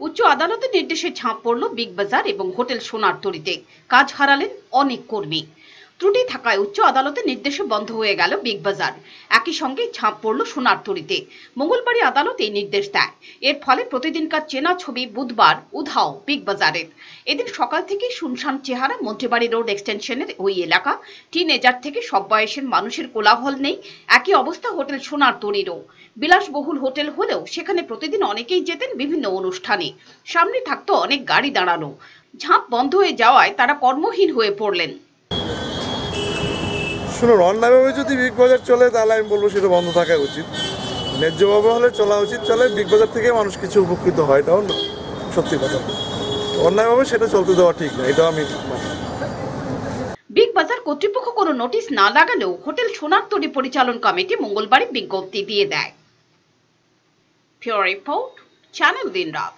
উচ্চ আদালতের নির্দেশে ঝাঁপ পড়ল বিগ বাজার এবং হোটেল সোনার তরিতে কাজ হারালেন অনেক কর্মী। ত্রুটি থাকায় উচ্চ আদালতের নির্দেশে বন্ধ হয়ে গেল বিগ বাজার। একই সঙ্গে ঝাঁপ পড়ল সোনার তরিতে। মঙ্গলবারই আদালত এই নির্দেশ দেয়। এর ফলে প্রতিদিনকার চেনা ছবি বুধবার উধাও বিগ বাজারের। এদিন সকাল থেকেই শুনশান চেহারা, মন্ত্রীবাড়ি রোড এক্সটেনশনের ওই এলাকা। টিন এজার থেকে সব বয়সের মানুষের কোলাহল নেই। একই অবস্থা হোটেল সোনার তরিরও। বিলাসবহুল হোটেল হলেও সেখানে প্রতিদিন অনেকেই যেতেন বিভিন্ন অনুষ্ঠানে। সামনে থাকতো অনেক গাড়ি দাঁড়ানো। ঝাঁপ বন্ধ হয়ে যাওয়ায় তারা কর্মহীন হয়ে পড়লেন। শুনুন অন্যায়ভাবে যদি বিগ বাজার চলে, তাহলে আমি বলব সেটা বন্ধ থাকা উচিত। ন্যায্যভাবে হলে চলা উচিত চলে। বিগ বাজার থেকে মানুষ কিছু উপকৃত হয়, এটাও না, সত্যি কথা। অন্যায়ভাবে সেটা চলতে দেওয়া ঠিক না, এটাও আমি বিগ বাজার কর্তৃপক্ষ কোনো নোটিশ না লাগালেও হোটেল সোনার তরী পরিচালন কমিটি মঙ্গলবারই বিজ্ঞপ্তি দিয়ে দেয়। ফিওর রিপোর্ট, চ্যানেল দিন রাত